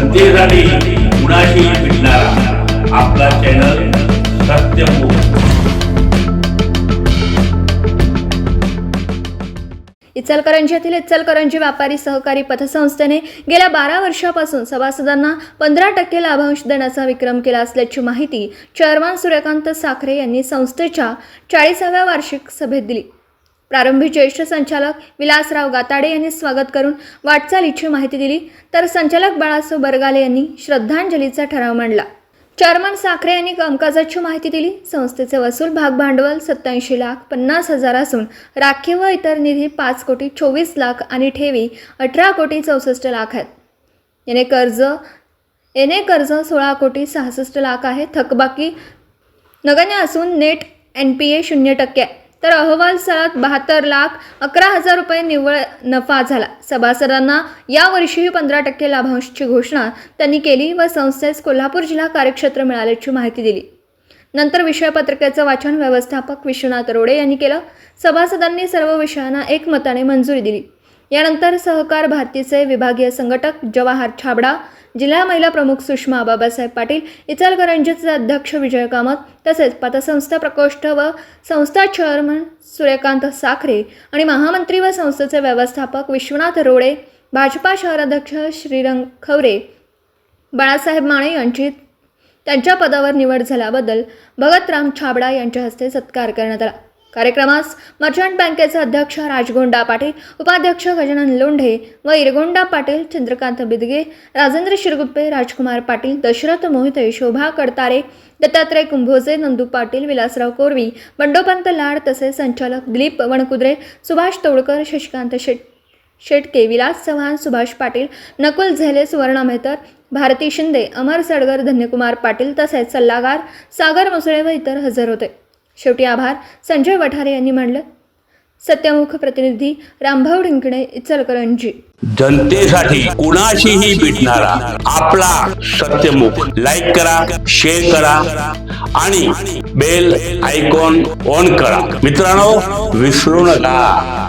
जनतेसाठी कुणाशी भेटणारा. आपला चॅनल सत्यमुख इचलकरंजी येथील इचलकरंजी व्यापारी सहकारी पतसंस्थेने गेल्या बारा वर्षापासून सभासदांना पंधरा टक्के लाभांश देण्याचा विक्रम केला असल्याची माहिती चेअरमन सूर्यकांत साखरे यांनी संस्थेच्या चाळीसाव्या वार्षिक सभेत दिली. प्रारंभी ज्येष्ठ संचालक विलासराव गाताडे यांनी स्वागत करून वाटचालीची माहिती दिली. तर संचालक बाळासो बरगाले यांनी श्रद्धांजलीचा ठराव मांडला. चेअरमन साखरे यांनी कामकाजाची माहिती दिली. संस्थेचे वसूल भाग भांडवल सत्याऐंशी लाख पन्नास हजार असून राखीव व इतर निधी पाच कोटी चोवीस लाख आणि ठेवी अठरा कोटी चौसष्ट लाख आहेत. याने कर्ज येणे कर्ज सोळा कोटी सहासष्ट लाख आहे. थकबाकी नगण्य असून नेट एन पी ए शून्य टक्के आहे. तर अहवाल स्थळात बहात्तर लाख अकरा हजार रुपये निव्वळ नफा झाला. सभासदांना यावर्षीही पंधरा टक्के लाभांशची घोषणा त्यांनी केली व संस्थेस कोल्हापूर जिल्हा कार्यक्षेत्र मिळाल्याची माहिती दिली. नंतर विषयपत्रिकेचं वाचन व्यवस्थापक विश्वनाथ रोडे यांनी केलं. सभासदांनी सर्व विषयांना एकमताने मंजुरी दिली. यानंतर सहकार भारतीचे विभागीय संघटक जवाहर छाबडा जिल्हा महिला प्रमुख सुषमा बाबासाहेब पाटील इचलकरंजीचे अध्यक्ष विजय कामत तसेच पतसंस्था प्रकोष्ठ व संस्था चेअरमन सूर्यकांत साखरे आणि महामंत्री व संस्थेचे व्यवस्थापक विश्वनाथ रोडे भाजपा शहराध्यक्ष श्रीरंग खवरे बाळासाहेब माने यांची त्यांच्या पदावर निवड झाल्याबद्दल भगतराम छाबडा यांच्या हस्ते सत्कार करण्यात आला. कार्यक्रमास मर्चंट बँकेचे अध्यक्ष राजगोंडा पाटील उपाध्यक्ष गजानन लोंढे व इरगोंडा पाटील चंद्रकांत बिदगे राजेंद्र शिरगुप्पे राजकुमार पाटील दशरथ मोहिते शोभा कडतारे दत्तात्रय कुंभोजे नंदू पाटील विलासराव कोरवी बंडोपंत लाड तसेच संचालक दिलीप वणकुद्रे सुभाष तोडकर शशिकांत शेट शेटके विलास चव्हाण सुभाष पाटील नकुल झेले सुवर्णा मेहतर भारती शिंदे अमर सडगर धन्यकुमार पाटील तसेच सल्लागार सागर मुसळे व इतर हजर होते. शेवटी आभार. संजय वठारे यांनी मांडलं. सत्यमुख प्रतिनिधी रामभाऊ ढिंकणे इचलकरंजी. जनतेसाठी कुणाशीही भेटणारा आपला सत्यमुख लाईक करा शेअर करा आणि बेल आयकॉन ऑन करा. मित्रांनो विसरू नका.